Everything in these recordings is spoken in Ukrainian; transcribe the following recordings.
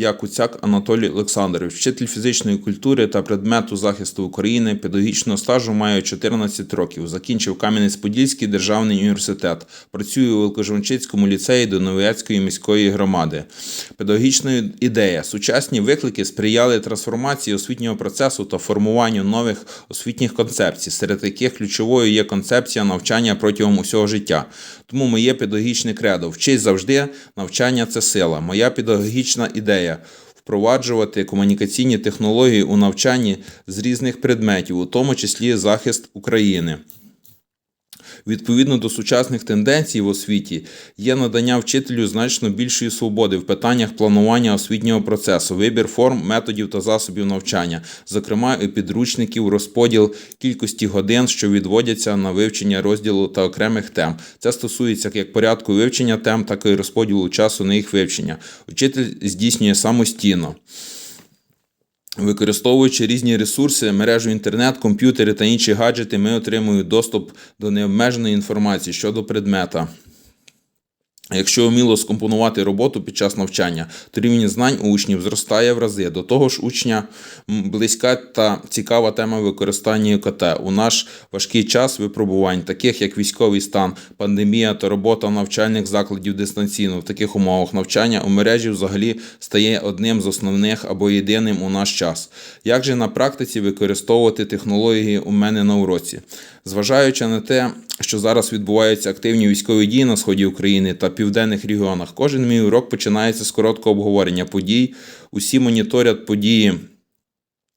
Я Куцяк Анатолій Олександрович, вчитель фізичної культури та предмету захисту України, педагогічного стажу маю 14 років. Закінчив Кам'янець-Подільський державний університет. Працюю у Великожончицькому ліцеї Доновецької міської громади. Педагогічна ідея. Сучасні виклики сприяли трансформації освітнього процесу та формуванню нових освітніх концепцій, серед яких ключовою є концепція навчання протягом усього життя. Тому моє педагогічне кредо вчись завжди, навчання це сила. Моя педагогічна ідея впроваджувати комунікаційні технології у навчанні з різних предметів, у тому числі захист України. Відповідно до сучасних тенденцій в освіті є надання вчителю значно більшої свободи в питаннях планування освітнього процесу, вибір форм, методів та засобів навчання, зокрема і підручників, розподіл кількості годин, що відводяться на вивчення розділу та окремих тем. Це стосується як порядку вивчення тем, так і розподілу часу на їх вивчення. Учитель здійснює самостійно. Використовуючи різні ресурси, мережу інтернет, комп'ютери та інші гаджети, ми отримуємо доступ до необмеженої інформації щодо предмета. Якщо вміло скомпонувати роботу під час навчання, то рівень знань у учнів зростає в рази. До того ж, учня близька та цікава тема використання ІКТ у наш важкий час випробувань, таких як військовий стан, пандемія та робота навчальних закладів дистанційно. В таких умовах навчання у мережі взагалі стає одним з основних або єдиним у наш час. Як же на практиці використовувати технології у мене на уроці? Зважаючи на те, що зараз відбуваються активні військові дії на сході України та південних регіонах, кожен мій урок починається з короткого обговорення подій. Усі моніторять події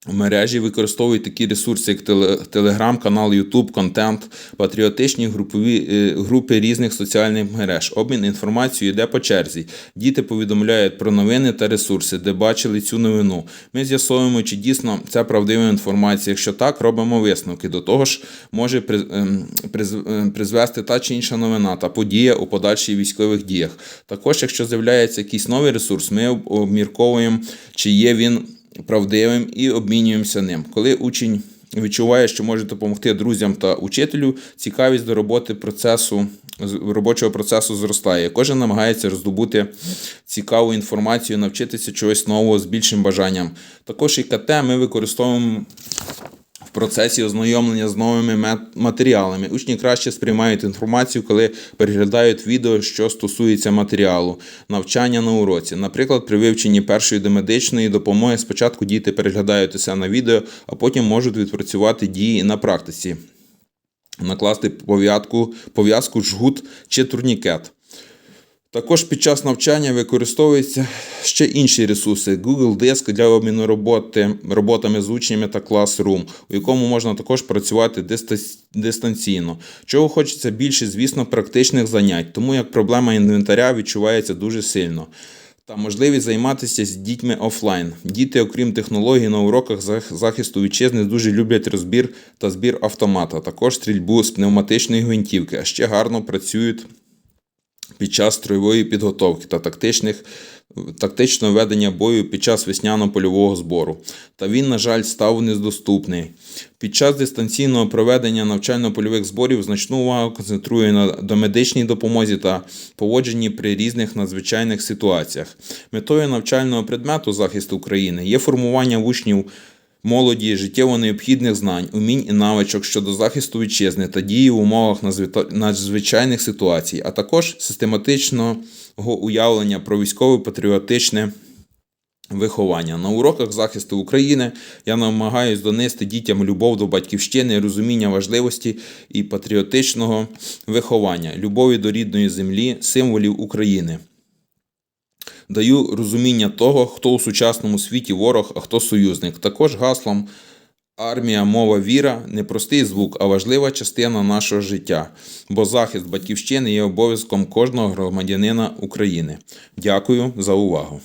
мережі, використовують такі ресурси, як телеграм-канал, Ютуб, контент, патріотичні групові е, групи різних соціальних мереж. Обмін інформацією йде по черзі. Діти повідомляють про новини та ресурси, де бачили цю новину. Ми з'ясовуємо, чи дійсно це правдива інформація. Якщо так, робимо висновки. До того ж, може ем, ем, призвести та чи інша новина та подія у подальших військових діях. Також, якщо з'являється якийсь новий ресурс, ми обмірковуємо, чи є він правдивим і обмінюємося ним. Коли учень відчуває, що може допомогти друзям та учителю, цікавість до роботи процесу робочого процесу зростає. Кожен намагається роздобути цікаву інформацію, навчитися чогось нового з більшим бажанням. Також і КТ ми використовуємо процесі ознайомлення з новими матеріалами. Учні краще сприймають інформацію, коли переглядають відео, що стосується матеріалу, навчання на уроці. Наприклад, при вивченні першої домедичної допомоги спочатку діти переглядають усе на відео, а потім можуть відпрацювати дії на практиці, накласти пов'язку, пов'язку, жгут чи турнікет. Також під час навчання використовуються ще інші ресурси: Google Диск для обміну роботи, роботами з учнями та Classroom, у якому можна також працювати дистанційно. Чого хочеться більше, звісно, практичних занять, тому як проблема інвентаря відчувається дуже сильно. Та можливість займатися з дітьми офлайн. Діти, окрім технологій, на уроках зах- захисту вітчизни дуже люблять розбір та збір автомата, також стрільбу з пневматичної гвинтівки, а ще гарно працюють під час строєвої підготовки та тактичних, тактичного ведення бою під час весняно-польового збору. Та він, на жаль, став недоступний. Під час дистанційного проведення навчально-польових зборів значну увагу концентрує на домедичній допомозі та поводженні при різних надзвичайних ситуаціях. Метою навчального предмету захисту України є формування учнів молоді життєво необхідних знань, умінь і навичок щодо захисту вітчизни та дії в умовах надзвичайних ситуацій, а також систематичного уявлення про військово-патріотичне виховання. На уроках захисту України я намагаюся донести дітям любов до батьківщини, розуміння важливості і патріотичного виховання, любові до рідної землі, символів України. Даю розуміння того, хто у сучасному світі ворог, а хто союзник. Також гаслом армія, мова, віра не простий звук, а важлива частина нашого життя. Бо захист батьківщини є обов'язком кожного громадянина України. Дякую за увагу.